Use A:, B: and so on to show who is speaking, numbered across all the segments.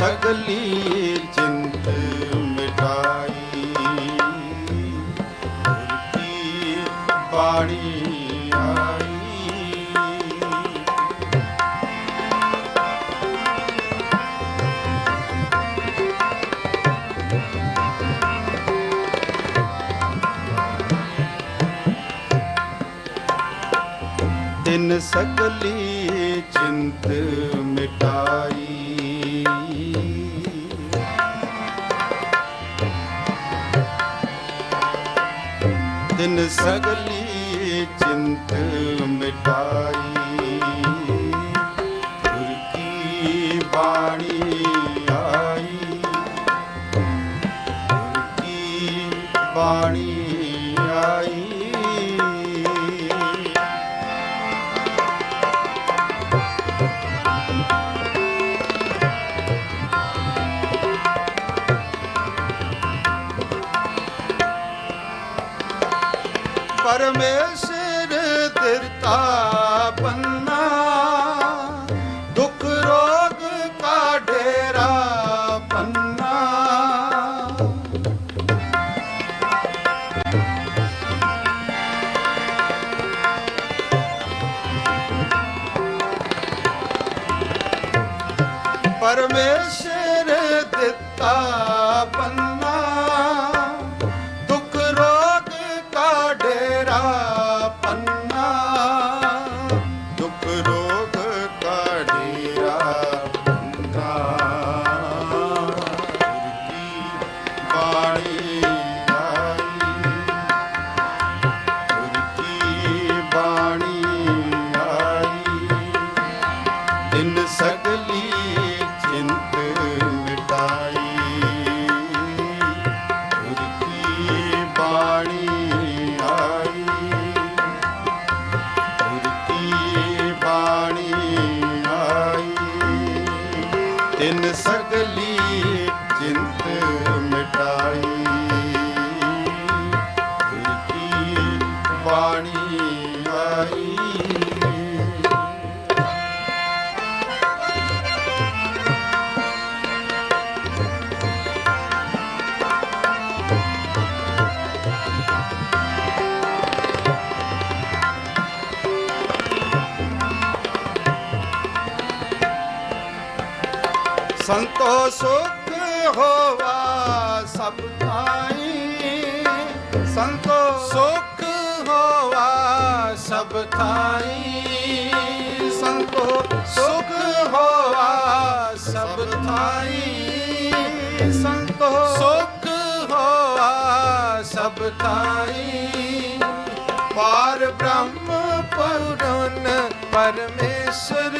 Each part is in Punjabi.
A: ਸਗਲੀ ਚਿੰਤ ਮਿਟਾਈ। ਗੁਰ ਕੀ ਬਾਣੀ ਆਈ। ਤਿਨ ਸਗਲੀ ਚਿੰਤ ਮਿਟਾਈ। ਤਿਨ ਸਗਲੀ ਚਿੰਤ ਮਿਟਾਈ। ਗੁਰ ਕੀ ਬਾਣੀ ਆਈ। ਗੁਰ ਕੀ ਬਾਣੀ ਆਈ। ਪਰਮੇਸ਼ਰ ਦਿਰਤਾ ਪੰਨਾ ਦੁੱਖ ਰੋਗ ਕਾ ਡੇਰਾ ਪੰਨਾ ਪਰਮੇਸ਼ਰ ਬਾਣੀ ਸੰਤੋ ਸੁਖ ਹੋਵਾ ਸਭ ਥਾਈ। ਸੰਤੋ ਸੁਖ ਹੋਵਾ ਸਭ ਥਾਈ। ਸੰਤੋ ਸੁਖ ਹੋਵਾ ਸਭ ਥਾਈ। ਸੰਤੋ ਸੁਖ ਹੋਵਾ ਸਭ ਥਾਈ। ਪਾਰ ਬ੍ਰਹਮ ਪੂਰਨ ਪਰਮੇਸ਼ਰ,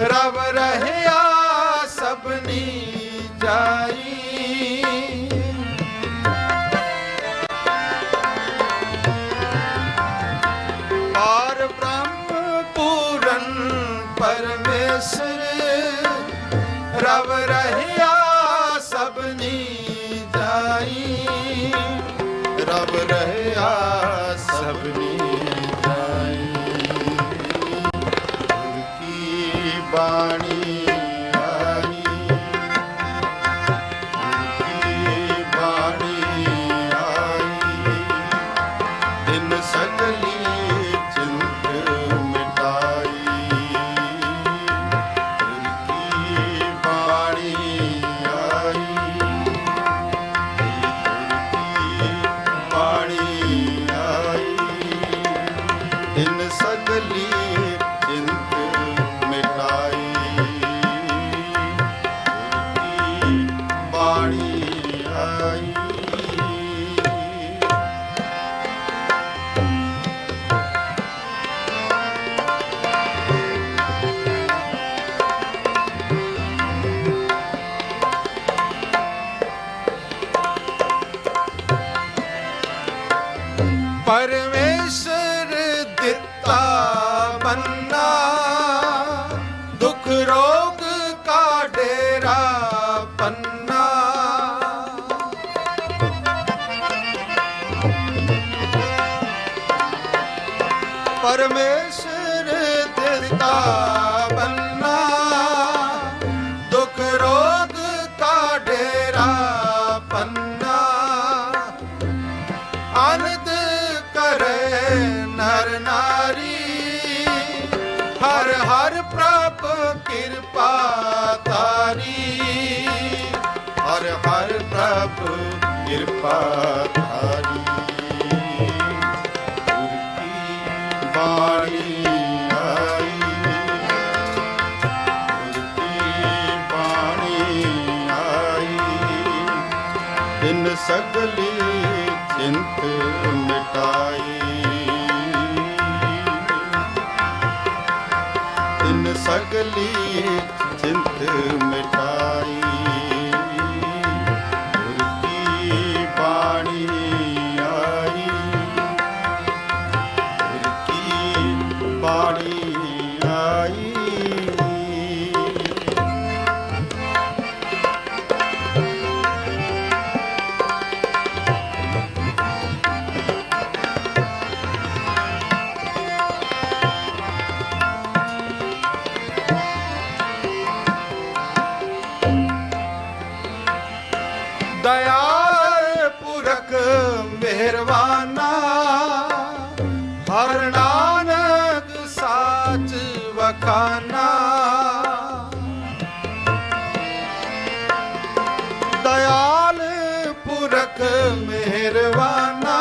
A: ਰਵ ਰਹਿਆ ਸਭਨੀ ਜਾਈ ਪਾਰ ਬ੍ਰਹਮ ਪੂਰਨ ਪਰਮੇਸ਼ਰ ਰਵ ਰਹਿਆ ਸਭਨੀ ਜਾਈ। ਰਬ ਰਹਿਆ ਸਭਨੀ ਜਾਈ। ਕੀ ਬਾਣੀ ਪਰਮੇਸ਼ਰ ਦਿੱਤਾ ਬੰਨਾ ਦੁਖ ਰੋਗ ਕਾ ਡੇਰਾ ਪੰਨਾ। ਆਨੰਦ ਕਰੇ ਨਰ ਨਾਰੀ, ਹਰ ਹਰ ਪ੍ਰਭ ਕਿਰਪਾ ਤਾਰੀ। ਹਰ ਹਰ ਪ੍ਰਭ ਕਿਰਪਾ ਸਗਲੀ ਚਿੰਤ ਮਿਟਾਈ। ਤਿੰਨ ਸਗਲੀ ਚਿੰਤ ਮਿਟਾਈ। ਮਿਹਰਬਾਨਾ ਹਰ ਨਾਨਕ ਸਾਚ ਵਖਾਨਾ। ਦਇਆਲ ਪੁਰਖ ਮਿਹਰਬਾਨਾ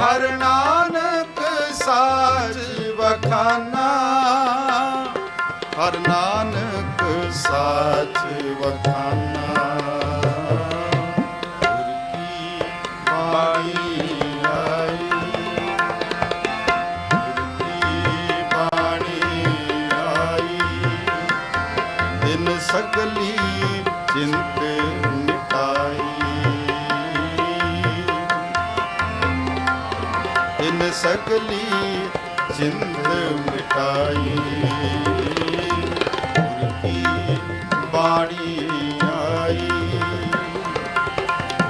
A: ਹਰ ਨਾਨਕ ਸਾਚ ਵਖਾਨਾ। ਹਰ ਨਾਨਕ ਸਾਚ ਵਖਾਨਾ। ਦਿਨ ਸਗਲੀ ਮਿਟਾਈ। ਗੁਰ ਕੀ ਬਾਣੀ ਆਈ।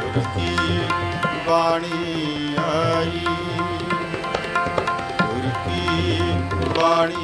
A: ਗੁਰ ਕੀ ਬਾਣੀ ਆਈ। ਗੁਰ ਕੀ ਬਾਣੀ